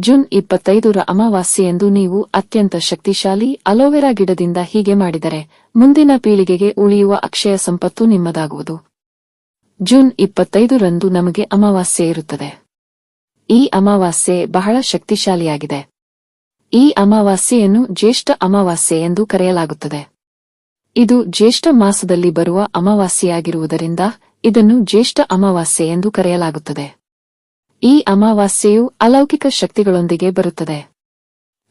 June ಇಪ್ಪತ್ತೈದರ ಅಮಾವಾಸ್ಯೆಯೆಂದು ನೀವು ಅತ್ಯಂತ ಶಕ್ತಿಶಾಲಿ ಅಲೋವೆರಾ ಗಿಡದಿಂದ ಹೀಗೆ ಮಾಡಿದರೆ ಮುಂದಿನ ಪೀಳಿಗೆಗೆ ಉಳಿಯುವ ಅಕ್ಷಯ ಸಂಪತ್ತು ನಿಮ್ಮದಾಗುವುದು. ಜೂನ್ ಇಪ್ಪತ್ತೈದರಂದು ನಮಗೆ ಅಮಾವಾಸ್ಯೆ ಇರುತ್ತದೆ. ಈ ಅಮಾವಾಸ್ಯೆ ಬಹಳ ಶಕ್ತಿಶಾಲಿಯಾಗಿದೆ. ಈ ಅಮಾವಾಸ್ಯೆಯನ್ನು ಜ್ಯೇಷ್ಠ ಅಮಾವಾಸ್ಯೆ ಎಂದು ಕರೆಯಲಾಗುತ್ತದೆ. ಇದು ಜ್ಯೇಷ್ಠ ಮಾಸದಲ್ಲಿ ಬರುವ ಅಮಾವಾಸ್ಯೆಯಾಗಿರುವುದರಿಂದ ಇದನ್ನು ಜ್ಯೇಷ್ಠ ಅಮಾವಾಸ್ಯೆ ಎಂದು ಕರೆಯಲಾಗುತ್ತದೆ. ಈ ಅಮಾವಾಸ್ಯೆಯು ಅಲೌಕಿಕ ಶಕ್ತಿಗಳೊಂದಿಗೆ ಬರುತ್ತದೆ.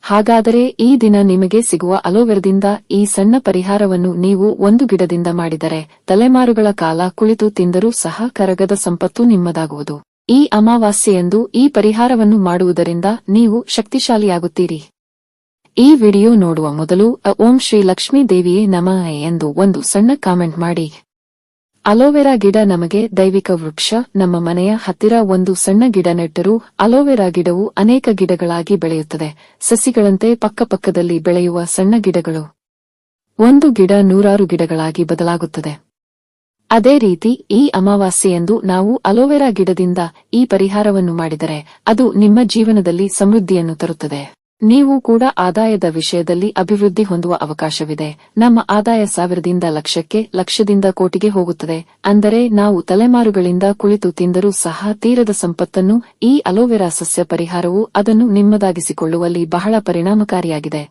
ಹಾಗಾದರೆ ಈ ದಿನ ನಿಮಗೆ ಸಿಗುವ ಅಲೋವೆರದಿಂದ ಈ ಸಣ್ಣ ಪರಿಹಾರವನ್ನು ನೀವು ಒಂದು ಗಿಡದಿಂದ ಮಾಡಿದರೆ ತಲೆಮಾರುಗಳ ಕಾಲ ಕುಳಿತು ತಿಂದರೂ ಸಹ ಕರಗದ ಸಂಪತ್ತು ನಿಮ್ಮದಾಗುವುದು. ಈ ಅಮಾವಾಸ್ಯೆಯೆಂದು ಈ ಪರಿಹಾರವನ್ನು ಮಾಡುವುದರಿಂದ ನೀವು ಶಕ್ತಿಶಾಲಿಯಾಗುತ್ತೀರಿ. ಈ ವಿಡಿಯೋ ನೋಡುವ ಮೊದಲು, ಓಂ ಶ್ರೀ ಲಕ್ಷ್ಮೀ ದೇವಿಯೇ ನಮಃ ಎಂದು ಒಂದು ಸಣ್ಣ ಕಾಮೆಂಟ್ ಮಾಡಿ. ಅಲೋವೆರಾ ಗಿಡ ನಮಗೆ ದೈವಿಕ ವೃಕ್ಷ, ನಮ್ಮ ಮನೆಯ ಹತ್ತಿರ ಒಂದು ಸಣ್ಣ ಗಿಡ ನೆಟ್ಟರೂ ಅಲೋವೆರಾ ಗಿಡವು ಅನೇಕ ಗಿಡಗಳಾಗಿ ಬೆಳೆಯುತ್ತದೆ. ಸಸಿಗಳಂತೆ ಪಕ್ಕಪಕ್ಕದಲ್ಲಿ ಬೆಳೆಯುವ ಸಣ್ಣ ಗಿಡಗಳು. ಒಂದು ಗಿಡ ನೂರಾರು ಗಿಡಗಳಾಗಿ ಬದಲಾಗುತ್ತದೆ. ಅದೇ ರೀತಿ ಈ ಅಮಾವಾಸ್ಯೆಯೆಂದು ನಾವು ಅಲೋವೆರಾ ಗಿಡದಿಂದ ಈ ಪರಿಹಾರವನ್ನು ಮಾಡಿದರೆ ಅದು ನಿಮ್ಮ ಜೀವನದಲ್ಲಿ ಸಮೃದ್ಧಿಯನ್ನು ತರುತ್ತದೆ. ನೀವು ಕೂಡ ಆದಾಯದ ವಿಷಯದಲ್ಲಿ ಅಭಿವೃದ್ಧಿ ಹೊಂದುವ ಅವಕಾಶವಿದೆ. ನಮ್ಮ ಆದಾಯ ಸಾವಿರದಿಂದ ಲಕ್ಷಕ್ಕೆ ಲಕ್ಷದಿಂದ ಕೋಟಿಗೆ ಹೋಗುತ್ತದೆ. ಅಂದರೆ ನಾವು ತಲೆಮಾರುಗಳಿಂದ ಕುಳಿತು ತಿಂದರೂ ಸಹ ತೀರದ ಸಂಪತ್ತನ್ನು ಈ ಅಲೋವೆರಾ ಸಸ್ಯ ಪರಿಹಾರವು ಅದನ್ನು ನಿಮ್ಮದಾಗಿಸಿಕೊಳ್ಳುವಲ್ಲಿ ಬಹಳ ಪರಿಣಾಮಕಾರಿಯಾಗಿದೆ.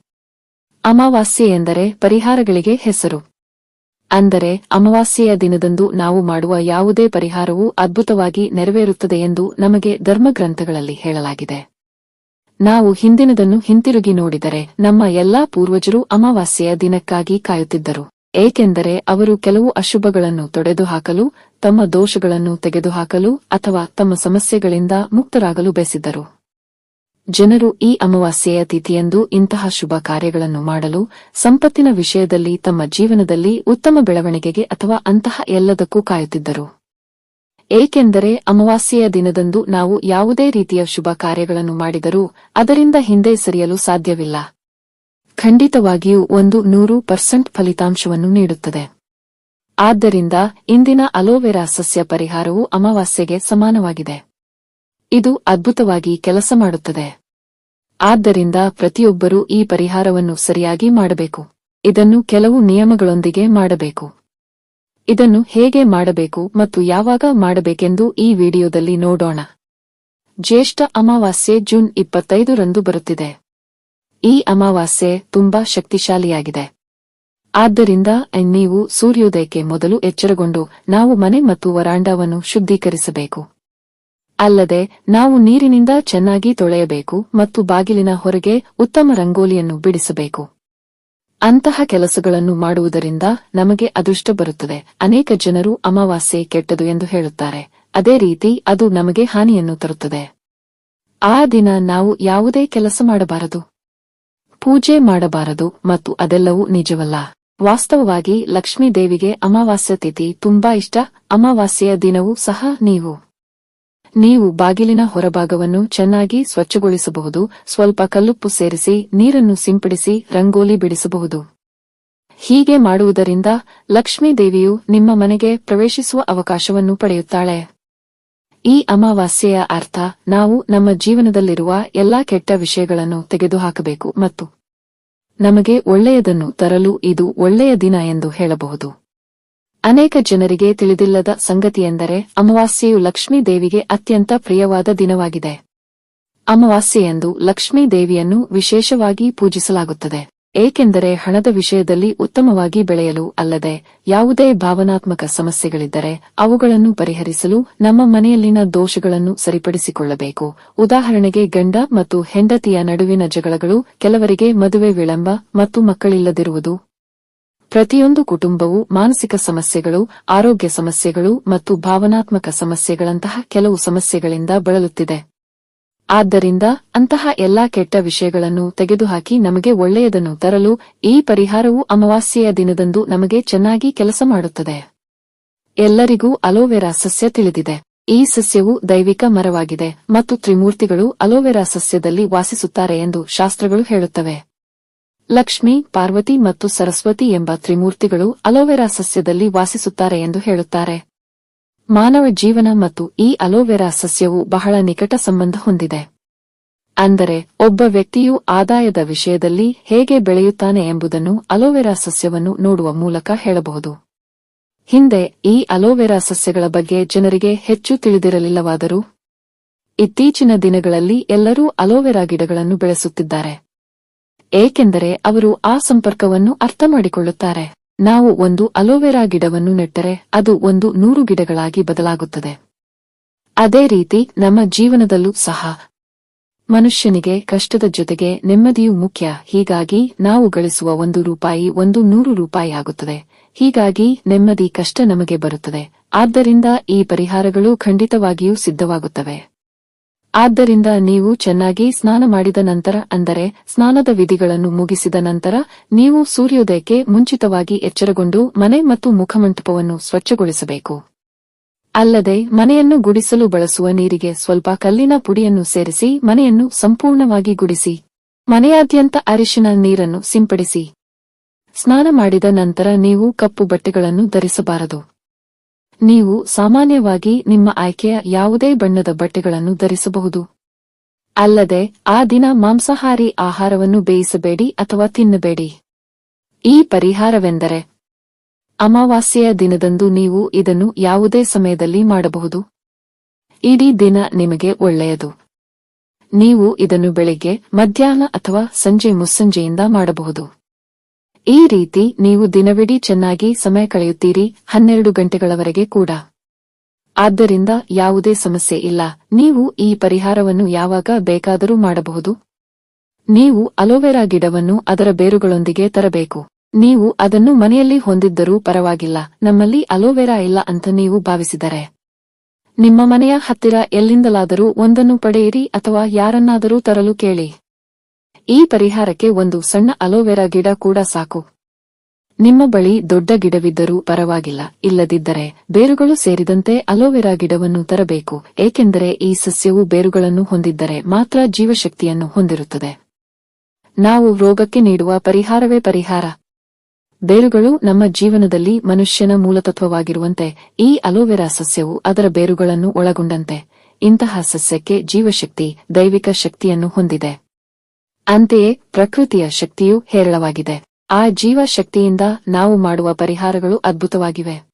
ಅಮಾವಾಸ್ಯೆ ಎಂದರೆ ಪರಿಹಾರಗಳಿಗೆ ಹೆಸರು. ಅಂದರೆ ಅಮಾವಾಸ್ಯೆಯ ದಿನದಂದು ನಾವು ಮಾಡುವ ಯಾವುದೇ ಪರಿಹಾರವು ಅದ್ಭುತವಾಗಿ ನೆರವೇರುತ್ತದೆ ಎಂದು ನಮಗೆ ಧರ್ಮಗ್ರಂಥಗಳಲ್ಲಿ ಹೇಳಲಾಗಿದೆ. ನಾವು ಹಿಂದಿನದನ್ನು ಹಿಂತಿರುಗಿ ನೋಡಿದರೆ ನಮ್ಮ ಎಲ್ಲಾ ಪೂರ್ವಜರು ಅಮಾವಾಸ್ಯೆಯ ದಿನಕ್ಕಾಗಿ ಕಾಯುತ್ತಿದ್ದರು. ಏಕೆಂದರೆ ಅವರು ಕೆಲವು ಅಶುಭಗಳನ್ನು ತೊಡೆದುಹಾಕಲು, ತಮ್ಮ ದೋಷಗಳನ್ನು ತೆಗೆದುಹಾಕಲು ಅಥವಾ ತಮ್ಮ ಸಮಸ್ಯೆಗಳಿಂದ ಮುಕ್ತರಾಗಲು ಬಯಸಿದ್ದರು. ಜನರು ಈ ಅಮಾವಾಸ್ಯೆಯ ತಿಥಿಯಂದು ಇಂತಹ ಶುಭ ಕಾರ್ಯಗಳನ್ನು ಮಾಡಲು ಸಂಪತ್ತಿನ ವಿಷಯದಲ್ಲಿ ತಮ್ಮ ಜೀವನದಲ್ಲಿ ಉತ್ತಮ ಬೆಳವಣಿಗೆಗೆ ಅಥವಾ ಅಂತಹ ಎಲ್ಲದಕ್ಕೂ ಕಾಯುತ್ತಿದ್ದರು. ಏಕೆಂದರೆ ಅಮಾವಾಸ್ಯೆಯ ದಿನದಂದು ನಾವು ಯಾವುದೇ ರೀತಿಯ ಶುಭ ಕಾರ್ಯಗಳನ್ನು ಮಾಡಿದರೂ ಅದರಿಂದ ಹಿಂದೆ ಸರಿಯಲು ಸಾಧ್ಯವಿಲ್ಲ. ಖಂಡಿತವಾಗಿಯೂ ಒಂದು ನೂರು ಪರ್ಸೆಂಟ್ ಫಲಿತಾಂಶವನ್ನು ನೀಡುತ್ತದೆ. ಆದ್ದರಿಂದ ಇಂದಿನ ಅಲೋವೆರಾ ಸಸ್ಯ ಪರಿಹಾರವು ಅಮಾವಾಸ್ಯೆಗೆ ಸಮಾನವಾಗಿದೆ. ಇದು ಅದ್ಭುತವಾಗಿ ಕೆಲಸ ಮಾಡುತ್ತದೆ. ಆದ್ದರಿಂದ ಪ್ರತಿಯೊಬ್ಬರೂ ಈ ಪರಿಹಾರವನ್ನು ಸರಿಯಾಗಿ ಮಾಡಬೇಕು. ಇದನ್ನು ಕೆಲವು ನಿಯಮಗಳೊಂದಿಗೆ ಮಾಡಬೇಕು. ಇದನ್ನು ಹೇಗೆ ಮಾಡಬೇಕು ಮತ್ತು ಯಾವಾಗ ಮಾಡಬೇಕೆಂದು ಈ ವಿಡಿಯೋದಲ್ಲಿ ನೋಡೋಣ. ಜ್ಯೇಷ್ಠ ಅಮಾವಾಸ್ಯೆ ಜೂನ್ ಇಪ್ಪತ್ತೈದರಂದು ಬರುತ್ತಿದೆ. ಈ ಅಮಾವಾಸ್ಯೆ ತುಂಬಾ ಶಕ್ತಿಶಾಲಿಯಾಗಿದೆ. ಆದ್ದರಿಂದ ನೀವು ಸೂರ್ಯೋದಯಕ್ಕೆ ಮೊದಲು ಎಚ್ಚರಗೊಂಡು ನಾವು ಮನೆ ಮತ್ತು ವರಾಂಡವನ್ನು ಶುದ್ಧೀಕರಿಸಬೇಕು. ಅಲ್ಲದೆ ನಾವು ನೀರಿನಿಂದ ಚೆನ್ನಾಗಿ ತೊಳೆಯಬೇಕು ಮತ್ತು ಬಾಗಿಲಿನ ಹೊರಗೆ ಉತ್ತಮ ರಂಗೋಲಿಯನ್ನು ಬಿಡಿಸಬೇಕು. ಅಂತಹ ಕೆಲಸಗಳನ್ನು ಮಾಡುವುದರಿಂದ ನಮಗೆ ಅದೃಷ್ಟ ಬರುತ್ತದೆ. ಅನೇಕ ಜನರು ಅಮಾವಾಸ್ಯೆ ಕೆಟ್ಟದು ಎಂದು ಹೇಳುತ್ತಾರೆ. ಅದೇ ರೀತಿ ಅದು ನಮಗೆ ಹಾನಿಯನ್ನು ತರುತ್ತದೆ. ಆ ದಿನ ನಾವು ಯಾವುದೇ ಕೆಲಸ ಮಾಡಬಾರದು. ಪೂಜೆ ಮಾಡಬಾರದು ಮತ್ತು ಅದೆಲ್ಲವೂ ನಿಜವಲ್ಲ. ವಾಸ್ತವವಾಗಿ ಲಕ್ಷ್ಮೀ ದೇವಿಗೆ ಅಮಾವಾಸ್ಯ ತಿಥಿ ತುಂಬಾ ಇಷ್ಟ. ಅಮಾವಾಸ್ಯೆಯ ದಿನವೂ ಸಹ ನೀವು. ನೀವು ಬಾಗಿಲಿನ ಹೊರಭಾಗವನ್ನು ಚೆನ್ನಾಗಿ ಸ್ವಚ್ಛಗೊಳಿಸಬಹುದು, ಸ್ವಲ್ಪ ಕಲ್ಲುಪ್ಪು ಸೇರಿಸಿ, ನೀರನ್ನು ಸಿಂಪಡಿಸಿ, ರಂಗೋಲಿ ಬಿಡಿಸಬಹುದು. ಹೀಗೆ ಮಾಡುವುದರಿಂದ ಲಕ್ಷ್ಮೀ ದೇವಿಯು ನಿಮ್ಮ ಮನೆಗೆ ಪ್ರವೇಶಿಸುವ ಅವಕಾಶವನ್ನು ಪಡೆಯುತ್ತಾಳೆ. ಈ ಅಮಾವಾಸ್ಯೆಯ ಅರ್ಥ, ನಾವು ನಮ್ಮ ಜೀವನದಲ್ಲಿರುವ ಎಲ್ಲಾ ಕೆಟ್ಟ ವಿಷಯಗಳನ್ನು ತೆಗೆದುಹಾಕಬೇಕು ಮತ್ತು ನಮಗೆ ಒಳ್ಳೆಯದನ್ನು ತರಲು ಇದು ಒಳ್ಳೆಯ ದಿನ ಎಂದು ಹೇಳಬಹುದು. ಅನೇಕ ಜನರಿಗೆ ತಿಳಿದಿಲ್ಲದ ಸಂಗತಿಯೆಂದರೆ ಅಮಾವಾಸ್ಯೆಯು ಲಕ್ಷ್ಮೀ ದೇವಿಗೆ ಅತ್ಯಂತ ಪ್ರಿಯವಾದ ದಿನವಾಗಿದೆ. ಅಮಾವಾಸ್ಯೆಯಂದು ಲಕ್ಷ್ಮೀ ದೇವಿಯನ್ನು ವಿಶೇಷವಾಗಿ ಪೂಜಿಸಲಾಗುತ್ತದೆ. ಏಕೆಂದರೆ ಹಣದ ವಿಷಯದಲ್ಲಿ ಉತ್ತಮವಾಗಿ ಬೆಳೆಯಲು ಅಲ್ಲದೆ ಯಾವುದೇ ಭಾವನಾತ್ಮಕ ಸಮಸ್ಯೆಗಳಿದ್ದರೆ ಅವುಗಳನ್ನು ಪರಿಹರಿಸಲು ನಮ್ಮ ಮನೆಯಲ್ಲಿನ ದೋಷಗಳನ್ನು ಸರಿಪಡಿಸಿಕೊಳ್ಳಬೇಕು. ಉದಾಹರಣೆಗೆ ಗಂಡ ಮತ್ತು ಹೆಂಡತಿಯ ನಡುವಿನ ಜಗಳಗಳು ಕೆಲವರಿಗೆ ಮದುವೆ ವಿಳಂಬ ಮತ್ತು ಮಕ್ಕಳಿಲ್ಲದಿರುವುದು ಪ್ರತಿಯೊಂದು ಕುಟುಂಬವು ಮಾನಸಿಕ ಸಮಸ್ಯೆಗಳು, ಆರೋಗ್ಯ ಸಮಸ್ಯೆಗಳು ಮತ್ತು ಭಾವನಾತ್ಮಕ ಸಮಸ್ಯೆಗಳಂತಹ ಕೆಲವು ಸಮಸ್ಯೆಗಳಿಂದ ಬಳಲುತ್ತಿದೆ. ಆದ್ದರಿಂದ ಅಂತಹ ಎಲ್ಲಾ ಕೆಟ್ಟ ವಿಷಯಗಳನ್ನು ತೆಗೆದುಹಾಕಿ ನಮಗೆ ಒಳ್ಳೆಯದನ್ನು ತರಲು ಈ ಪರಿಹಾರವು ಅಮಾವಾಸ್ಯೆಯ ದಿನದಂದು ನಮಗೆ ಚೆನ್ನಾಗಿ ಕೆಲಸ ಮಾಡುತ್ತದೆ. ಎಲ್ಲರಿಗೂ ಅಲೋವೆರಾ ಸಸ್ಯ ತಿಳಿದಿದೆ. ಈ ಸಸ್ಯವು ದೈವಿಕ ಮರವಾಗಿದೆ ಮತ್ತು ತ್ರಿಮೂರ್ತಿಗಳು ಅಲೋವೆರಾ ಸಸ್ಯದಲ್ಲಿ ವಾಸಿಸುತ್ತಾರೆ ಎಂದು ಶಾಸ್ತ್ರಗಳು ಹೇಳುತ್ತವೆ. ಲಕ್ಷ್ಮಿ, ಪಾರ್ವತಿ ಮತ್ತು ಸರಸ್ವತಿ ಎಂಬ ತ್ರಿಮೂರ್ತಿಗಳು ಅಲೋವೆರಾ ಸಸ್ಯದಲ್ಲಿ ವಾಸಿಸುತ್ತಾರೆ ಎಂದು ಹೇಳುತ್ತಾರೆ. ಮಾನವ ಜೀವನ ಮತ್ತು ಈ ಅಲೋವೆರಾ ಸಸ್ಯವು ಬಹಳ ನಿಕಟ ಸಂಬಂಧ ಹೊಂದಿದೆ. ಅಂದರೆ, ಒಬ್ಬ ವ್ಯಕ್ತಿಯು ಆದಾಯದ ವಿಷಯದಲ್ಲಿ ಹೇಗೆ ಬೆಳೆಯುತ್ತಾನೆ ಎಂಬುದನ್ನು ಅಲೋವೆರಾ ಸಸ್ಯವನ್ನು ನೋಡುವ ಮೂಲಕ ಹೇಳಬಹುದು. ಹಿಂದೆ, ಈ ಅಲೋವೆರಾ ಸಸ್ಯಗಳ ಬಗ್ಗೆ ಜನರಿಗೆ ಹೆಚ್ಚು ತಿಳಿದಿರಲಿಲ್ಲವಾದರೂ, ಇತ್ತೀಚಿನ ದಿನಗಳಲ್ಲಿ ಎಲ್ಲರೂ ಅಲೋವೆರಾ ಗಿಡಗಳನ್ನು ಬೆಳೆಸುತ್ತಿದ್ದಾರೆ. ಏಕೆಂದರೆ ಅವರು ಆ ಸಂಪರ್ಕವನ್ನು ಅರ್ಥಮಾಡಿಕೊಳ್ಳುತ್ತಾರೆ. ನಾವು ಒಂದು ಅಲೋವೆರಾ ಗಿಡವನ್ನು ನೆಟ್ಟರೆ ಅದು ಒಂದು ನೂರು ಗಿಡಗಳಾಗಿ ಬದಲಾಗುತ್ತದೆ. ಅದೇ ರೀತಿ ನಮ್ಮ ಜೀವನದಲ್ಲೂ ಸಹ. ಮನುಷ್ಯನಿಗೆ ಕಷ್ಟದ ಜೊತೆಗೆ ನೆಮ್ಮದಿಯೂ ಮುಖ್ಯ. ಹೀಗಾಗಿ ನಾವು ಗಳಿಸುವ ಒಂದು ರೂಪಾಯಿ ಒಂದು ನೂರು ರೂಪಾಯಿ ಆಗುತ್ತದೆ. ಹೀಗಾಗಿ ನೆಮ್ಮದಿ ಕಷ್ಟ ನಮಗೆ ಬರುತ್ತದೆ. ಆದ್ದರಿಂದ ಈ ಪರಿಹಾರಗಳು ಖಂಡಿತವಾಗಿಯೂ ಸಿದ್ಧವಾಗುತ್ತವೆ. ಆದ್ದರಿಂದ ನೀವು ಚೆನ್ನಾಗಿ ಸ್ನಾನ ಮಾಡಿದ ನಂತರ, ಅಂದರೆ ಸ್ನಾನದ ವಿಧಿಗಳನ್ನು ಮುಗಿಸಿದ ನಂತರ, ನೀವು ಸೂರ್ಯೋದಯಕ್ಕೆ ಮುಂಚಿತವಾಗಿ ಎಚ್ಚರಗೊಂಡು ಮನೆ ಮತ್ತು ಮುಖಮಂಟಪವನ್ನು ಸ್ವಚ್ಛಗೊಳಿಸಬೇಕು. ಅಲ್ಲದೆ, ಮನೆಯನ್ನು ಗುಡಿಸಲು ಬಳಸುವ ನೀರಿಗೆ ಸ್ವಲ್ಪ ಕಲ್ಲಿನ ಪುಡಿಯನ್ನು ಸೇರಿಸಿ, ಮನೆಯನ್ನು ಸಂಪೂರ್ಣವಾಗಿ ಗುಡಿಸಿ, ಮನೆಯಾದ್ಯಂತ ಅರಿಶಿನ ನೀರನ್ನು ಸಿಂಪಡಿಸಿ. ಸ್ನಾನ ಮಾಡಿದ ನಂತರ ನೀವು ಕಪ್ಪು ಬಟ್ಟೆಗಳನ್ನು ಧರಿಸಬಾರದು. ನೀವು ಸಾಮಾನ್ಯವಾಗಿ ನಿಮ್ಮ ಆಯ್ಕೆಯ ಯಾವುದೇ ಬಣ್ಣದ ಬಟ್ಟೆಗಳನ್ನು ಧರಿಸಬಹುದು. ಅಲ್ಲದೆ, ಆ ದಿನ ಮಾಂಸಾಹಾರಿ ಆಹಾರವನ್ನು ಬೇಯಿಸಬೇಡಿ ಅಥವಾ ತಿನ್ನಬೇಡಿ. ಈ ಪರಿಹಾರವೆಂದರೆ, ಅಮಾವಾಸ್ಯೆಯ ದಿನದಂದು ನೀವು ಇದನ್ನು ಯಾವುದೇ ಸಮಯದಲ್ಲಿ ಮಾಡಬಹುದು. ಇಡೀ ದಿನ ನಿಮಗೆ ಒಳ್ಳೆಯದು. ನೀವು ಇದನ್ನು ಬೆಳಿಗ್ಗೆ, ಮಧ್ಯಾಹ್ನ ಅಥವಾ ಸಂಜೆ ಮುಸ್ಸಂಜೆಯಿಂದ ಮಾಡಬಹುದು. ಈ ರೀತಿ ನೀವು ದಿನವಿಡೀ ಚೆನ್ನಾಗಿ ಸಮಯ ಕಳೆಯುತ್ತೀರಿ, ಹನ್ನೆರಡು ಗಂಟೆಗಳವರೆಗೆ ಕೂಡ. ಆದ್ದರಿಂದ ಯಾವುದೇ ಸಮಸ್ಯೆ ಇಲ್ಲ. ನೀವು ಈ ಪರಿಹಾರವನ್ನು ಯಾವಾಗ ಬೇಕಾದರೂ ಮಾಡಬಹುದು. ನೀವು ಅಲೋವೆರಾ ಗಿಡವನ್ನು ಅದರ ಬೇರುಗಳೊಂದಿಗೆ ತರಬೇಕು. ನೀವು ಅದನ್ನು ಮನೆಯಲ್ಲಿ ಹೊಂದಿದ್ದರೂ ಪರವಾಗಿಲ್ಲ. ನಮ್ಮಲ್ಲಿ ಅಲೋವೆರಾ ಇಲ್ಲ ಅಂತ ನೀವು ಭಾವಿಸಿದರೆ. ನಿಮ್ಮ ಮನೆಯ ಹತ್ತಿರ ಎಲ್ಲಿಂದಲಾದರೂ ಒಂದನ್ನು ಪಡೆಯಿರಿ ಅಥವಾ ಯಾರನ್ನಾದರೂ ತರಲು ಕೇಳಿ. ಈ ಪರಿಹಾರಕ್ಕೆ ಒಂದು ಸಣ್ಣ ಅಲೋವೆರಾ ಗಿಡ ಕೂಡ ಸಾಕು. ನಿಮ್ಮ ಬಳಿ ದೊಡ್ಡ ಗಿಡವಿದ್ದರೂ ಪರವಾಗಿಲ್ಲ. ಇಲ್ಲದಿದ್ದರೆ ಬೇರುಗಳು ಸೇರಿದಂತೆ ಅಲೋವೆರಾ ಗಿಡವನ್ನು ತರಬೇಕು. ಏಕೆಂದರೆ ಈ ಸಸ್ಯವು ಬೇರುಗಳನ್ನು ಹೊಂದಿದ್ದರೆ ಮಾತ್ರ ಜೀವಶಕ್ತಿಯನ್ನು ಹೊಂದಿರುತ್ತದೆ. ನಾವು ರೋಗಕ್ಕೆ ನೀಡುವ ಪರಿಹಾರವೇ ಪರಿಹಾರ. ಬೇರುಗಳು ನಮ್ಮ ಜೀವನದಲ್ಲಿ ಮನುಷ್ಯನ ಮೂಲತತ್ವವಾಗಿರುವಂತೆ ಈ ಅಲೋವೆರಾ ಸಸ್ಯವು ಅದರ ಬೇರುಗಳನ್ನು ಒಳಗೊಂಡಂತೆ ಇಂತಹ ಸಸ್ಯಕ್ಕೆ ಜೀವಶಕ್ತಿ, ದೈವಿಕ ಶಕ್ತಿಯನ್ನು ಹೊಂದಿದೆ. ಅಂತೆಯೇ ಪ್ರಕೃತಿಯ ಶಕ್ತಿಯು ಹೇರಳವಾಗಿದೆ. ಆ ಜೀವ ಶಕ್ತಿಯಿಂದ ನಾವು ಮಾಡುವ ಪರಿಹಾರಗಳು ಅದ್ಭುತವಾಗಿವೆ.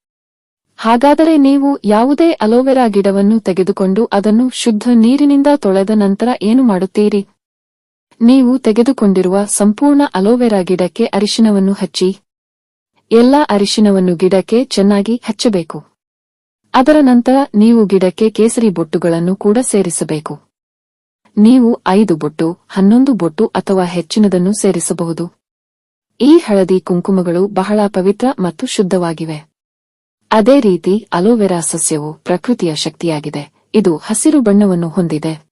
ಹಾಗಾದರೆ ನೀವು ಯಾವುದೇ ಅಲೋವೆರಾ ಗಿಡವನ್ನು ತೆಗೆದುಕೊಂಡು ಅದನ್ನು ಶುದ್ಧ ನೀರಿನಿಂದ ತೊಳೆದ ನಂತರ ಏನು ಮಾಡುತ್ತೀರಿ? ನೀವು ತೆಗೆದುಕೊಂಡಿರುವ ಸಂಪೂರ್ಣ ಅಲೋವೆರಾ ಗಿಡಕ್ಕೆ ಅರಿಶಿನವನ್ನು ಹಚ್ಚಿ. ಎಲ್ಲಾ ಅರಿಶಿನವನ್ನು ಗಿಡಕ್ಕೆ ಚೆನ್ನಾಗಿ ಹಚ್ಚಬೇಕು. ಅದರ ನಂತರ ನೀವು ಗಿಡಕ್ಕೆ ಕೇಸರಿ ಬೊಟ್ಟುಗಳನ್ನು ಕೂಡ ಸೇರಿಸಬೇಕು. ನೀವು ಐದು ಬೊಟ್ಟು, ಹನ್ನೊಂದು ಬೊಟ್ಟು ಅಥವಾ ಹೆಚ್ಚಿನದನ್ನು ಸೇರಿಸಬಹುದು. ಈ ಹಳದಿ ಕುಂಕುಮಗಳು ಬಹಳ ಪವಿತ್ರ ಮತ್ತು ಶುದ್ಧವಾಗಿವೆ. ಅದೇ ರೀತಿ ಅಲೋವೆರಾ ಸಸ್ಯವು ಪ್ರಕೃತಿಯ ಶಕ್ತಿಯಾಗಿದೆ. ಇದು ಹಸಿರು ಬಣ್ಣವನ್ನು ಹೊಂದಿದೆ.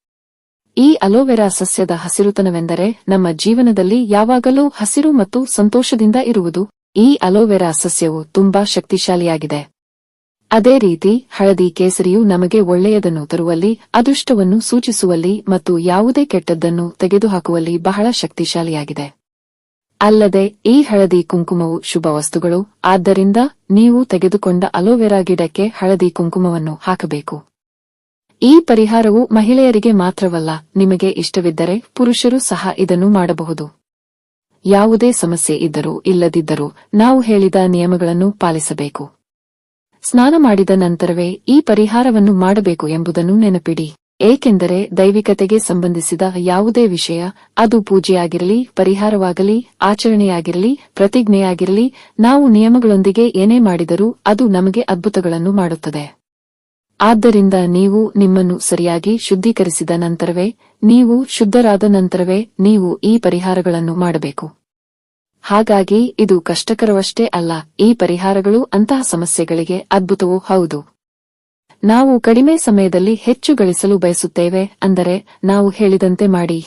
ಈ ಅಲೋವೆರಾ ಸಸ್ಯದ ಹಸಿರುತನವೆಂದರೆ ನಮ್ಮ ಜೀವನದಲ್ಲಿ ಯಾವಾಗಲೂ ಹಸಿರು ಮತ್ತು ಸಂತೋಷದಿಂದ ಇರುವುದು. ಈ ಅಲೋವೆರಾ ಸಸ್ಯವು ತುಂಬಾ ಶಕ್ತಿಶಾಲಿಯಾಗಿದೆ. ಅದೇ ರೀತಿ ಹಳದಿ ಕೇಸರಿಯು ನಮಗೆ ಒಳ್ಳೆಯದನ್ನು ತರುವಲ್ಲಿ, ಅದೃಷ್ಟವನ್ನು ಸೂಚಿಸುವಲ್ಲಿ ಮತ್ತು ಯಾವುದೇ ಕೆಟ್ಟದ್ದನ್ನು ತೆಗೆದುಹಾಕುವಲ್ಲಿ ಬಹಳ ಶಕ್ತಿಶಾಲಿಯಾಗಿದೆ. ಅಲ್ಲದೆ, ಈ ಹಳದಿ ಕುಂಕುಮವು ಶುಭ ವಸ್ತುಗಳು, ಆದ್ದರಿಂದ ನೀವು ತೆಗೆದುಕೊಂಡ ಅಲೋವೆರಾ ಗಿಡಕ್ಕೆ ಹಳದಿ ಕುಂಕುಮವನ್ನು ಹಾಕಬೇಕು. ಈ ಪರಿಹಾರವು ಮಹಿಳೆಯರಿಗೆ ಮಾತ್ರವಲ್ಲ, ನಿಮಗೆ ಇಷ್ಟವಿದ್ದರೆ ಪುರುಷರು ಸಹ ಇದನ್ನು ಮಾಡಬಹುದು. ಯಾವುದೇ ಸಮಸ್ಯೆ ಇದ್ದರೂ ಇಲ್ಲದಿದ್ದರೂ ನಾವು ಹೇಳಿದ ನಿಯಮಗಳನ್ನು ಪಾಲಿಸಬೇಕು. ಸ್ನಾನ ಮಾಡಿದ ನಂತರವೇ ಈ ಪರಿಹಾರವನ್ನು ಮಾಡಬೇಕು ಎಂಬುದನ್ನು ನೆನಪಿಡಿ. ಏಕೆಂದರೆ ದೈವಿಕತೆಗೆ ಸಂಬಂಧಿಸಿದ ಯಾವುದೇ ವಿಷಯ, ಅದು ಪೂಜೆಯಾಗಿರಲಿ, ಪರಿಹಾರವಾಗಲಿ, ಆಚರಣೆಯಾಗಿರಲಿ, ಪ್ರತಿಜ್ಞೆಯಾಗಿರಲಿ, ನಾವು ನಿಯಮಗಳೊಂದಿಗೆ ಏನೇ ಮಾಡಿದರೂ ಅದು ನಮಗೆ ಅದ್ಭುತಗಳನ್ನು ಮಾಡುತ್ತದೆ. ಆದ್ದರಿಂದ ನೀವು ನಿಮ್ಮನ್ನು ಸರಿಯಾಗಿ ಶುದ್ಧೀಕರಿಸಿದ ನಂತರವೇ, ನೀವು ಶುದ್ಧರಾದ ನಂತರವೇ ನೀವು ಈ ಪರಿಹಾರಗಳನ್ನು ಮಾಡಬೇಕು. ಹಾಗಾಗಿ ಇದು ಕಷ್ಟಕರವಷ್ಟೇ ಅಲ್ಲ, ಈ ಪರಿಹಾರಗಳು ಅಂತಹ ಸಮಸ್ಯೆಗಳಿಗೆ ಅದ್ಭುತವೂ ಹೌದು. ನಾವು ಕಡಿಮೆ ಸಮಯದಲ್ಲಿ ಹೆಚ್ಚು ಗಳಿಸಲು ಬಯಸುತ್ತೇವೆ, ಅಂದರೆ ನಾವು ಹೇಳಿದಂತೆ ಮಾಡಿ.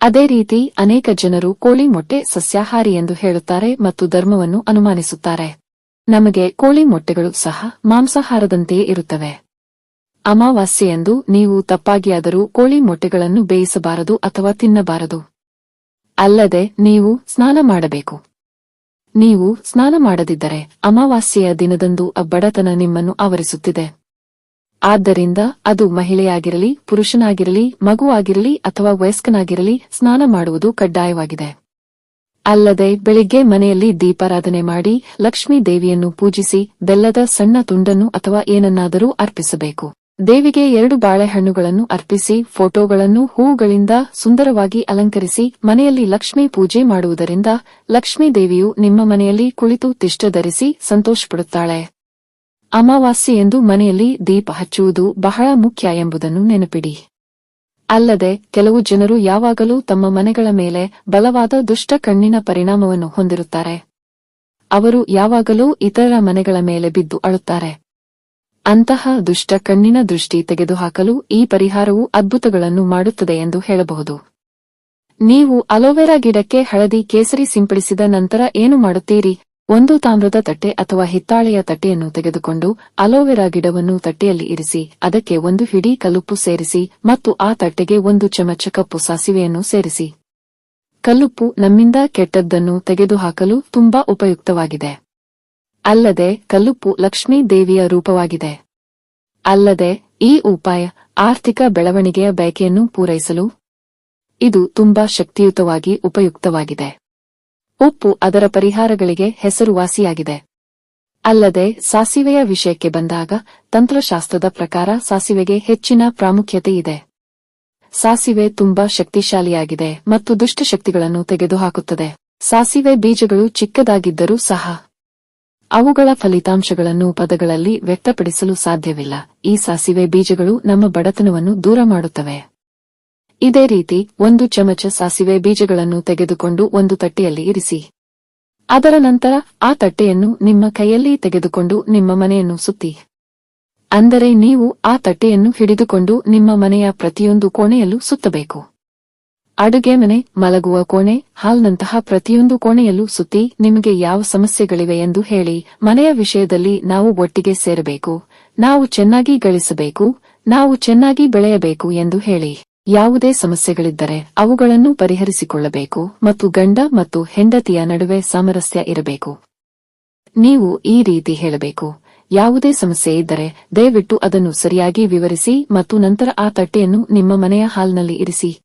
ಅದೇ ರೀತಿ ಅನೇಕ ಜನರು ಕೋಳಿ ಮೊಟ್ಟೆ ಸಸ್ಯಾಹಾರಿ ಎಂದು ಹೇಳುತ್ತಾರೆ ಮತ್ತು ಧರ್ಮವನ್ನು ಅನುಮಾನಿಸುತ್ತಾರೆ. ನಮಗೆ ಕೋಳಿ ಮೊಟ್ಟೆಗಳು ಸಹ ಮಾಂಸಾಹಾರದಂತೆಯೇ ಇರುತ್ತವೆ. ಅಮಾವಾಸ್ಯೆಯೆಂದು ನೀವು ತಪ್ಪಾಗಿಯಾದರೂ ಕೋಳಿ ಮೊಟ್ಟೆಗಳನ್ನು ಬೇಯಿಸಬಾರದು ಅಥವಾ ತಿನ್ನಬಾರದು. ಅಲ್ಲದೆ ನೀವು ಸ್ನಾನ ಮಾಡಬೇಕು. ನೀವು ಸ್ನಾನ ಮಾಡದಿದ್ದರೆ ಅಮಾವಾಸ್ಯೆಯ ದಿನದಂದು ಅಬ್ಬಡತನ ನಿಮ್ಮನ್ನು ಆವರಿಸುತ್ತಿದೆ. ಆದ್ದರಿಂದ ಅದು ಮಹಿಳೆಯಾಗಿರಲಿ, ಪುರುಷನಾಗಿರಲಿ, ಮಗುವಾಗಿರಲಿ ಅಥವಾ ವಯಸ್ಕನಾಗಿರಲಿ ಸ್ನಾನ ಮಾಡುವುದು ಕಡ್ಡಾಯವಾಗಿದೆ. ಅಲ್ಲದೆ ಬೆಳಿಗ್ಗೆ ಮನೆಯಲ್ಲಿ ದೀಪಾರಾಧನೆ ಮಾಡಿ ಲಕ್ಷ್ಮೀ ದೇವಿಯನ್ನು ಪೂಜಿಸಿ ಬೆಲ್ಲದ ಸಣ್ಣ ತುಂಡನ್ನು ಅಥವಾ ಏನನ್ನಾದರೂ ಅರ್ಪಿಸಬೇಕು. ದೇವಿಗೆ ಎರಡು ಬಾಳೆಹಣ್ಣುಗಳನ್ನು ಅರ್ಪಿಸಿ, ಫೋಟೋಗಳನ್ನು ಹೂವುಗಳಿಂದ ಸುಂದರವಾಗಿ ಅಲಂಕರಿಸಿ, ಮನೆಯಲ್ಲಿ ಲಕ್ಷ್ಮೀ ಪೂಜೆ ಮಾಡುವುದರಿಂದ ಲಕ್ಷ್ಮೀ ದೇವಿಯು ನಿಮ್ಮ ಮನೆಯಲ್ಲಿ ಕುಳಿತು ತಿಷ್ಟ ಧರಿಸಿ ಸಂತೋಷಪಡುತ್ತಾಳೆ. ಅಮಾವಾಸ್ಯೆಯೆಂದು ಮನೆಯಲ್ಲಿ ದೀಪ ಹಚ್ಚುವುದು ಬಹಳ ಮುಖ್ಯ ಎಂಬುದನ್ನು ನೆನಪಿಡಿ. ಅಲ್ಲದೆ, ಕೆಲವು ಜನರು ಯಾವಾಗಲೂ ತಮ್ಮ ಮನೆಗಳ ಮೇಲೆ ಬಲವಾದ ದುಷ್ಟ ಕಣ್ಣಿನ ಪರಿಣಾಮವನ್ನು ಹೊಂದಿರುತ್ತಾರೆ. ಅವರು ಯಾವಾಗಲೂ ಇತರರ ಮನೆಗಳ ಮೇಲೆ ಬಿದ್ದು ಅಳುತ್ತಾರೆ. ಅಂತಹ ದುಷ್ಟ ಕಣ್ಣಿನ ದೃಷ್ಟಿ ತೆಗೆದುಹಾಕಲು ಈ ಪರಿಹಾರವು ಅದ್ಭುತಗಳನ್ನು ಮಾಡುತ್ತದೆ ಎಂದು ಹೇಳಬಹುದು. ನೀವು ಅಲೋವೆರಾ ಗಿಡಕ್ಕೆ ಹಳದಿ ಕೇಸರಿ ಸಿಂಪಡಿಸಿದ ನಂತರ ಏನು ಮಾಡುತ್ತೀರಿ? ಒಂದು ತಾಮ್ರದ ತಟ್ಟೆ ಅಥವಾ ಹಿತ್ತಾಳೆಯ ತಟ್ಟೆಯನ್ನು ತೆಗೆದುಕೊಂಡು ಅಲೋವೆರಾ ಗಿಡವನ್ನು ತಟ್ಟೆಯಲ್ಲಿ ಇರಿಸಿ, ಅದಕ್ಕೆ ಒಂದು ಹಿಡಿ ಕಲುಪು ಸೇರಿಸಿ ಮತ್ತು ಆ ತಟ್ಟೆಗೆ ಒಂದು ಚಮಚ ಕಪ್ಪು ಸಾಸಿವೆಯನ್ನು ಸೇರಿಸಿ. ಕಲ್ಲುಪ್ಪು ನಮ್ಮಿಂದ ಕೆಟ್ಟದ್ದನ್ನು ತೆಗೆದುಹಾಕಲು ತುಂಬಾ ಉಪಯುಕ್ತವಾಗಿದೆ. ಅಲ್ಲದೆ ಕಲ್ಲುಪ್ಪು ಲಕ್ಷ್ಮೀ ದೇವಿಯ ರೂಪವಾಗಿದೆ. ಅಲ್ಲದೆ ಈ ಉಪಾಯ ಆರ್ಥಿಕ ಬೆಳವಣಿಗೆಯ ಬಯಕೆಯನ್ನು ಪೂರೈಸಲು ಇದು ತುಂಬಾ ಶಕ್ತಿಯುತವಾಗಿ ಉಪಯುಕ್ತವಾಗಿದೆ. ಉಪ್ಪು ಅದರ ಪರಿಹಾರಗಳಿಗೆ ಹೆಸರುವಾಸಿಯಾಗಿದೆ. ಅಲ್ಲದೆ ಸಾಸಿವೆಯ ವಿಷಯಕ್ಕೆ ಬಂದಾಗ ತಂತ್ರಶಾಸ್ತ್ರದ ಪ್ರಕಾರ ಸಾಸಿವೆಗೆ ಹೆಚ್ಚಿನ ಪ್ರಾಮುಖ್ಯತೆ ಇದೆ. ಸಾಸಿವೆ ತುಂಬಾ ಶಕ್ತಿಶಾಲಿಯಾಗಿದೆ ಮತ್ತು ದುಷ್ಟಶಕ್ತಿಗಳನ್ನು ತೆಗೆದುಹಾಕುತ್ತದೆ. ಸಾಸಿವೆ ಬೀಜಗಳು ಚಿಕ್ಕದಾಗಿದ್ದರೂ ಸಹ ಅವುಗಳ ಫಲಿತಾಂಶಗಳನ್ನು ಪದಗಳಲ್ಲಿ ವ್ಯಕ್ತಪಡಿಸಲು ಸಾಧ್ಯವಿಲ್ಲ. ಈ ಸಾಸಿವೆ ಬೀಜಗಳು ನಮ್ಮ ಬಡತನವನ್ನು ದೂರ ಮಾಡುತ್ತವೆ. ಇದೇ ರೀತಿ ಒಂದು ಚಮಚ ಸಾಸಿವೆ ಬೀಜಗಳನ್ನು ತೆಗೆದುಕೊಂಡು ಒಂದು ತಟ್ಟೆಯಲ್ಲಿ ಇರಿಸಿ. ಅದರ ನಂತರ ಆ ತಟ್ಟೆಯನ್ನು ನಿಮ್ಮ ಕೈಯಲ್ಲಿ ತೆಗೆದುಕೊಂಡು ನಿಮ್ಮ ಮನೆಯನ್ನು ಸುತ್ತಿ. ಅಂದರೆ ನೀವು ಆ ತಟ್ಟೆಯನ್ನು ಹಿಡಿದುಕೊಂಡು ನಿಮ್ಮ ಮನೆಯ ಪ್ರತಿಯೊಂದು ಕೋಣೆಯಲ್ಲೂ ಸುತ್ತಬೇಕು. ಅಡುಗೆ ಮನೆ, ಮಲಗುವ ಕೋಣೆ, ಹಾಲ್ನಂತಹ ಪ್ರತಿಯೊಂದು ಕೋಣೆಯಲ್ಲೂ ಸುತ್ತಿ ನಿಮಗೆ ಯಾವ ಸಮಸ್ಯೆಗಳಿವೆ ಎಂದು ಹೇಳಿ ಮನೆಯ ವಿಷಯದಲ್ಲಿ ನಾವು ಒಟ್ಟಿಗೆ ಸೇರಬೇಕು. ನಾವು ಚೆನ್ನಾಗಿ ಗಳಿಸಬೇಕು, ನಾವು ಚೆನ್ನಾಗಿ ಬೆಳೆಯಬೇಕು ಎಂದು ಹೇಳಿ. ಯಾವುದೇ ಸಮಸ್ಯೆಗಳಿದ್ದರೆ ಅವುಗಳನ್ನು ಪರಿಹರಿಸಿಕೊಳ್ಳಬೇಕು ಮತ್ತು ಗಂಡ ಮತ್ತು ಹೆಂಡತಿಯ ನಡುವೆ ಸಾಮರಸ್ಯ ಇರಬೇಕು. ನೀವು ಈ ರೀತಿ ಹೇಳಬೇಕು. ಯಾವುದೇ ಸಮಸ್ಯೆ ಇದ್ದರೆ ದಯವಿಟ್ಟು ಅದನ್ನು ಸರಿಯಾಗಿ ವಿವರಿಸಿ ಮತ್ತು ನಂತರ ಆ ತಟ್ಟೆಯನ್ನು ನಿಮ್ಮ ಮನೆಯ ಹಾಲ್ನಲ್ಲಿ ಇರಿಸಿ.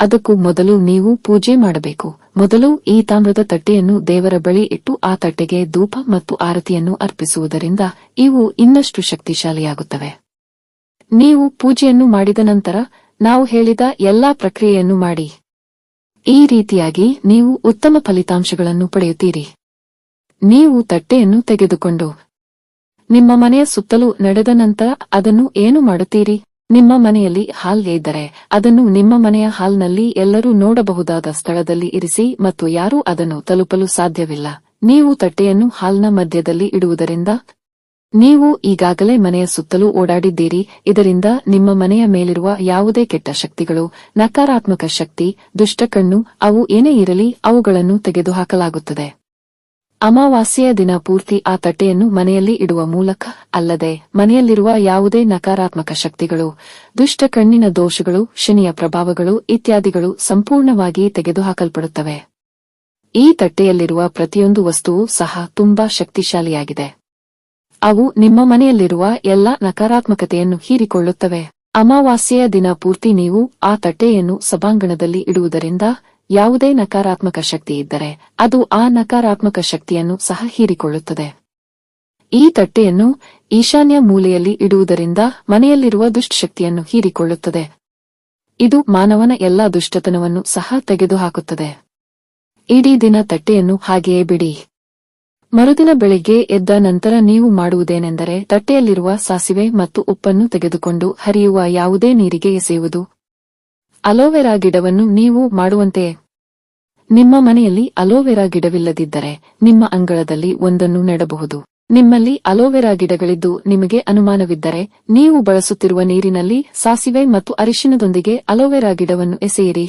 ಅದಕ್ಕೂ ಮೊದಲು ನೀವು ಪೂಜೆ ಮಾಡಬೇಕು. ಮೊದಲು ಈ ತಾಮ್ರದ ತಟ್ಟೆಯನ್ನು ದೇವರ ಬಳಿ ಇಟ್ಟು ಆ ತಟ್ಟೆಗೆ ಧೂಪ ಮತ್ತು ಆರತಿಯನ್ನು ಅರ್ಪಿಸುವುದರಿಂದ ಇವು ಇನ್ನಷ್ಟು ಶಕ್ತಿಶಾಲಿಯಾಗುತ್ತವೆ. ನೀವು ಪೂಜೆಯನ್ನು ಮಾಡಿದ ನಂತರ ನಾವು ಹೇಳಿದ ಎಲ್ಲಾ ಪ್ರಕ್ರಿಯೆಯನ್ನು ಮಾಡಿ. ಈ ರೀತಿಯಾಗಿ ನೀವು ಉತ್ತಮ ಫಲಿತಾಂಶಗಳನ್ನು ಪಡೆಯುತ್ತೀರಿ. ನೀವು ತಟ್ಟೆಯನ್ನು ತೆಗೆದುಕೊಂಡು ನಿಮ್ಮ ಮನೆಯ ಸುತ್ತಲೂ ನಡೆದ ನಂತರ ಅದನ್ನು ಏನು ಮಾಡುತ್ತೀರಿ? ನಿಮ್ಮ ಮನೆಯಲ್ಲಿ ಹಾಲ್ ಇದ್ದರೆ ಅದನ್ನು ನಿಮ್ಮ ಮನೆಯ ಹಾಲ್ನಲ್ಲಿ ಎಲ್ಲರೂ ನೋಡಬಹುದಾದ ಸ್ಥಳದಲ್ಲಿ ಇರಿಸಿ ಮತ್ತು ಯಾರೂ ಅದನ್ನು ತಲುಪಲು ಸಾಧ್ಯವಿಲ್ಲ. ನೀವು ತಟ್ಟೆಯನ್ನು ಹಾಲ್ನ ಮಧ್ಯದಲ್ಲಿ ಇಡುವುದರಿಂದ ನೀವು ಈಗಾಗಲೇ ಮನೆಯ ಸುತ್ತಲೂ ಓಡಾಡಿದ್ದೀರಿ. ಇದರಿಂದ ನಿಮ್ಮ ಮನೆಯ ಮೇಲಿರುವ ಯಾವುದೇ ಕೆಟ್ಟ ಶಕ್ತಿಗಳು, ನಕಾರಾತ್ಮಕ ಶಕ್ತಿ ದುಷ್ಟಕಣ್ಣು ಅವು ಏನೇ ಇರಲಿ ಅವುಗಳನ್ನು ತೆಗೆದುಹಾಕಲಾಗುತ್ತದೆ. ಅಮಾವಾಸ್ಯೆಯ ದಿನ ಪೂರ್ತಿ ಆ ತಟ್ಟೆಯನ್ನು ಮನೆಯಲ್ಲಿ ಇಡುವ ಮೂಲಕ ಅಲ್ಲದೆ ಮನೆಯಲ್ಲಿರುವ ಯಾವುದೇ ನಕಾರಾತ್ಮಕ ಶಕ್ತಿಗಳು, ದುಷ್ಟ ಕಣ್ಣಿನ ದೋಷಗಳು, ಶನಿಯ ಪ್ರಭಾವಗಳು ಇತ್ಯಾದಿಗಳು ಸಂಪೂರ್ಣವಾಗಿ ತೆಗೆದುಹಾಕಲ್ಪಡುತ್ತವೆ. ಈ ತಟ್ಟೆಯಲ್ಲಿರುವ ಪ್ರತಿಯೊಂದು ವಸ್ತುವು ಸಹ ತುಂಬಾ ಶಕ್ತಿಶಾಲಿಯಾಗಿದೆ. ಅವು ನಿಮ್ಮ ಮನೆಯಲ್ಲಿರುವ ಎಲ್ಲಾ ನಕಾರಾತ್ಮಕತೆಯನ್ನು ಹೀರಿಕೊಳ್ಳುತ್ತವೆ. ಅಮಾವಾಸ್ಯೆಯ ದಿನ ಪೂರ್ತಿ ನೀವು ಆ ತಟ್ಟೆಯನ್ನು ಸಭಾಂಗಣದಲ್ಲಿ ಇಡುವುದರಿಂದ ಯಾವುದೇ ನಕಾರಾತ್ಮಕ ಶಕ್ತಿ ಇದ್ದರೆ ಅದು ಆ ನಕಾರಾತ್ಮಕ ಶಕ್ತಿಯನ್ನು ಸಹ ಹೀರಿಕೊಳ್ಳುತ್ತದೆ. ಈ ತಟ್ಟೆಯನ್ನು ಈಶಾನ್ಯ ಮೂಲೆಯಲ್ಲಿ ಇಡುವುದರಿಂದ ಮನೆಯಲ್ಲಿರುವ ದುಷ್ಟಶಕ್ತಿಯನ್ನು ಹೀರಿಕೊಳ್ಳುತ್ತದೆ. ಇದು ಮಾನವನ ಎಲ್ಲಾ ದುಷ್ಟತನವನ್ನು ಸಹ ತೆಗೆದುಹಾಕುತ್ತದೆ. ಇಡೀ ದಿನ ತಟ್ಟೆಯನ್ನು ಹಾಗೆಯೇ ಬಿಡಿ. ಮರುದಿನ ಬೆಳಿಗ್ಗೆ ಎದ್ದ ನಂತರ ನೀವು ಮಾಡುವುದೇನೆಂದರೆ ತಟ್ಟೆಯಲ್ಲಿರುವ ಸಾಸಿವೆ ಮತ್ತು ಉಪ್ಪನ್ನು ತೆಗೆದುಕೊಂಡು ಹರಿಯುವ ಯಾವುದೇ ನೀರಿಗೆ ಎಸೆಯುವುದು. ಅಲೋವೆರಾ ಗಿಡವನ್ನು ನೀವು ಮಾಡುವಂತೆ. ನಿಮ್ಮ ಮನೆಯಲ್ಲಿ ಅಲೋವೆರಾ ಗಿಡವಿಲ್ಲದಿದ್ದರೆ ನಿಮ್ಮ ಅಂಗಳದಲ್ಲಿ ಒಂದನ್ನು ನೆಡಬಹುದು. ನಿಮ್ಮಲ್ಲಿ ಅಲೋವೆರಾ ಗಿಡಗಳಿದ್ದು ನಿಮಗೆ ಅನುಮಾನವಿದ್ದರೆ ನೀವು ಬಳಸುತ್ತಿರುವ ನೀರಿನಲ್ಲಿ ಸಾಸಿವೆ ಮತ್ತು ಅರಿಶಿನದೊಂದಿಗೆ ಅಲೋವೆರಾ ಗಿಡವನ್ನು ಎಸೆಯಿರಿ.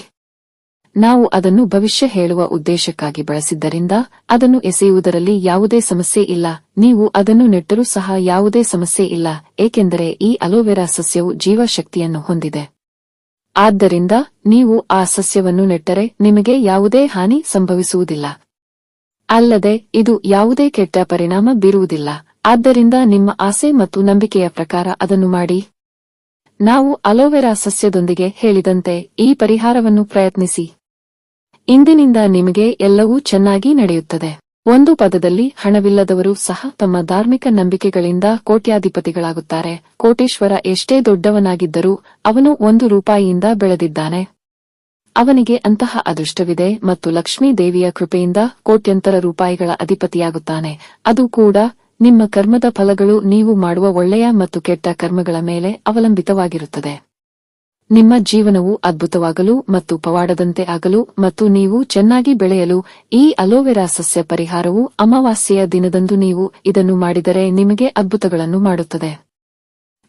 ನಾವು ಅದನ್ನು ಭವಿಷ್ಯ ಹೇಳುವ ಉದ್ದೇಶಕ್ಕಾಗಿ ಬಳಸಿದ್ದರಿಂದ ಅದನ್ನು ಎಸೆಯುವುದರಲ್ಲಿ ಯಾವುದೇ ಸಮಸ್ಯೆ ಇಲ್ಲ. ನೀವು ಅದನ್ನು ನೆಟ್ಟರೂ ಸಹ ಯಾವುದೇ ಸಮಸ್ಯೆ ಇಲ್ಲ, ಏಕೆಂದರೆ ಈ ಅಲೋವೆರಾ ಸಸ್ಯವು ಜೀವಶಕ್ತಿಯನ್ನು ಹೊಂದಿದೆ. ಆದ್ದರಿಂದ ನೀವು ಆ ಸಸ್ಯವನ್ನು ನೆಟ್ಟರೆ ನಿಮಗೆ ಯಾವುದೇ ಹಾನಿ ಸಂಭವಿಸುವುದಿಲ್ಲ. ಅಲ್ಲದೆ, ಇದು ಯಾವುದೇ ಕೆಟ್ಟ ಪರಿಣಾಮ ಬೀರುವುದಿಲ್ಲ. ಆದ್ದರಿಂದ ನಿಮ್ಮ ಆಸೆ ಮತ್ತು ನಂಬಿಕೆಯ ಪ್ರಕಾರ ಅದನ್ನು ಮಾಡಿ. ನಾವು ಅಲೋವೆರಾ ಸಸ್ಯದೊಂದಿಗೆ ಹೇಳಿದಂತೆ ಈ ಪರಿಹಾರವನ್ನು ಪ್ರಯತ್ನಿಸಿ. ಇಂದಿನಿಂದ ನಿಮಗೆ ಎಲ್ಲವೂ ಚೆನ್ನಾಗಿ ನಡೆಯುತ್ತದೆ. ಒಂದು ಪದದಲ್ಲಿ ಹಣವಿಲ್ಲದವರು ಸಹ ತಮ್ಮ ಧಾರ್ಮಿಕ ನಂಬಿಕೆಗಳಿಂದ ಕೋಟ್ಯಾಧಿಪತಿಗಳಾಗುತ್ತಾರೆ. ಕೋಟೇಶ್ವರ ಎಷ್ಟೇ ದೊಡ್ಡವನಾಗಿದ್ದರೂ ಅವನು ಒಂದು ರೂಪಾಯಿಯಿಂದ ಬೆಳೆದಿದ್ದಾನೆ. ಅವನಿಗೆ ಅಂತಹ ಅದೃಷ್ಟವಿದೆ ಮತ್ತು ಲಕ್ಷ್ಮೀ ದೇವಿಯ ಕೃಪೆಯಿಂದ ಕೋಟ್ಯಂತರ ರೂಪಾಯಿಗಳ ಅಧಿಪತಿಯಾಗುತ್ತಾನೆ. ಅದು ಕೂಡ ನಿಮ್ಮ ಕರ್ಮದ ಫಲಗಳು ನೀವು ಮಾಡುವ ಒಳ್ಳೆಯ ಮತ್ತು ಕೆಟ್ಟ ಕರ್ಮಗಳ ಮೇಲೆ ಅವಲಂಬಿತವಾಗಿರುತ್ತದೆ. ನಿಮ್ಮ ಜೀವನವು ಅದ್ಭುತವಾಗಲು ಮತ್ತು ಪವಾಡದಂತೆ ಆಗಲು ಮತ್ತು ನೀವು ಚೆನ್ನಾಗಿ ಬೆಳೆಯಲು ಈ ಅಲೋವೆರಾ ಸಸ್ಯ ಪರಿಹಾರವು ಅಮಾವಾಸ್ಯೆಯ ದಿನದಂದು ನೀವು ಇದನ್ನು ಮಾಡಿದರೆ ನಿಮಗೆ ಅದ್ಭುತಗಳನ್ನು ಮಾಡುತ್ತದೆ.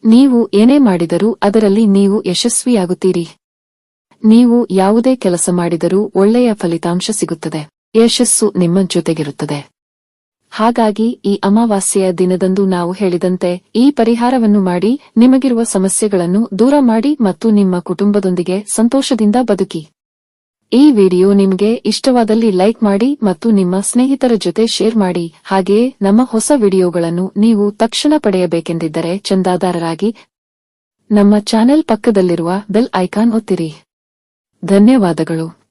ನೀವು ಏನೇ ಮಾಡಿದರೂ ಅದರಲ್ಲಿ ನೀವು ಯಶಸ್ವಿಯಾಗುತ್ತೀರಿ. ನೀವು ಯಾವುದೇ ಕೆಲಸ ಮಾಡಿದರೂ ಒಳ್ಳೆಯ ಫಲಿತಾಂಶ ಸಿಗುತ್ತದೆ. ಯಶಸ್ಸು ನಿಮ್ಮ ಜೊತೆಗಿರುತ್ತದೆ. ಹಾಗಾಗಿ ಈ ಅಮಾವಾಸ್ಯೆಯ ದಿನದಂದು ನಾವು ಹೇಳಿದಂತೆ ಈ ಪರಿಹಾರವನ್ನು ಮಾಡಿ ನಿಮಗಿರುವ ಸಮಸ್ಯೆಗಳನ್ನು ದೂರ ಮಾಡಿ ಮತ್ತು ನಿಮ್ಮ ಕುಟುಂಬದೊಂದಿಗೆ ಸಂತೋಷದಿಂದ ಬದುಕಿ. ಈ ವಿಡಿಯೋ ನಿಮಗೆ ಇಷ್ಟವಾದಲ್ಲಿ ಲೈಕ್ ಮಾಡಿ ಮತ್ತು ನಿಮ್ಮ ಸ್ನೇಹಿತರ ಜೊತೆ ಶೇರ್ ಮಾಡಿ. ಹಾಗೆಯೇ ನಮ್ಮ ಹೊಸ ವಿಡಿಯೋಗಳನ್ನು ನೀವು ತಕ್ಷಣ ಪಡೆಯಬೇಕೆಂದಿದ್ದರೆ ಚಂದಾದಾರರಾಗಿ ನಮ್ಮ ಚಾನೆಲ್ ಪಕ್ಕದಲ್ಲಿರುವ ಬೆಲ್ ಐಕಾನ್ ಒತ್ತಿರಿ. ಧನ್ಯವಾದಗಳು.